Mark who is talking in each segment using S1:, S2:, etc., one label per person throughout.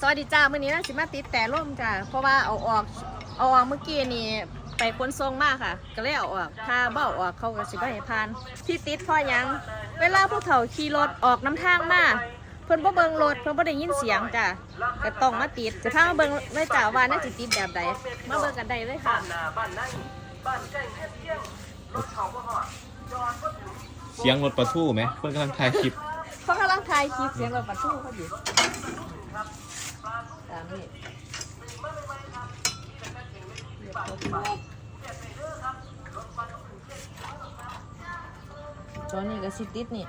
S1: สวัสดีจ้ามื้อนี้นะสิมาติดแต่ร่มจ้าเพราะว่าเอาออกเอาออกเมื่อกี้นี่ไปขนส่งมาค่ะ ก็เลยเอาออกถ้าเบ้าออกเขาก็สิบ่ให้ผ่านที่ติดเพราะหยัง เวลาผู้เฒ่าขี่รถออกน้ำทางมาเพิ่นบ่เบิ่งรถเพิ่นบ่ได้ยินเสียงจ้าก็ต้องมาติดจะพามาเบิ่งเลยจ้าว่าน่าสิติดแบบใดมาเบิ่งกันได้เลยค่ะ
S2: เสียงรถประทู่ไหมเพื่อนกำลังถ่ายคลิป
S1: เขากำลังถ่ายคลิปเสียงรถบรรทุกเขาอยู่ ตามนี้จอนี่ก็สิติดนี่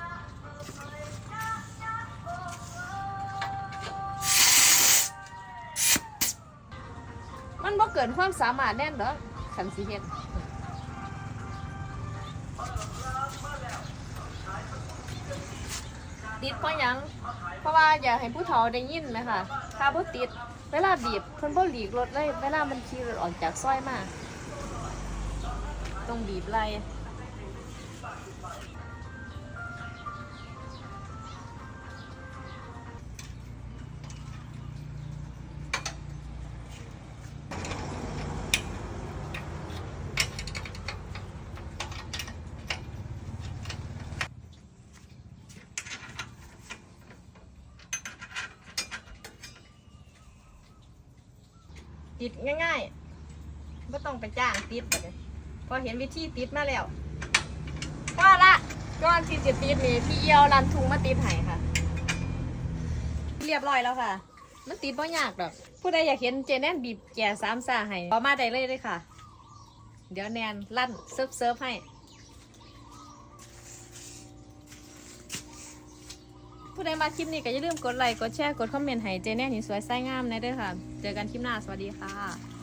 S1: มันบ่เกินความสามารถแน่นเด้อขันสิเฮ็ด ติดเพราะหยัง เพราะว่าอยากให้ผู้เฒ่าได้ยินไหมคะถ้าบ่ติด เวลาบีบเพิ่นบ่หลีกรถเลย เวลามันขี่รถออกจากซอยมาต้องบีบไล่ ติดง่ายๆไม่ต้องไปจ้างติดเลยพอเห็นวิธีติดมาแล้วก็ละก้อนที่จะติดนี่พี่เอียวรันทุงมาติดให้ค่ะ เรียบร้อยแล้วค่ะ มันติดบ่ยากดอก ผู้ใดอยากเห็นเจแนนบีบแก่สามซาให้พอมาได้เลยเลยค่ะ เดี๋ยวแนนลั่นเซิร์ฟเซิร์ฟให้ ผู้ใดมาคลิปนี้ก็อย่าลืมกดไลค์ กดแชร์ กดคอมเมนต์ให้เจแน่นี่สวยไส้งามนะเด้อค่ะ เจอกันคลิปหน้า สวัสดีค่ะ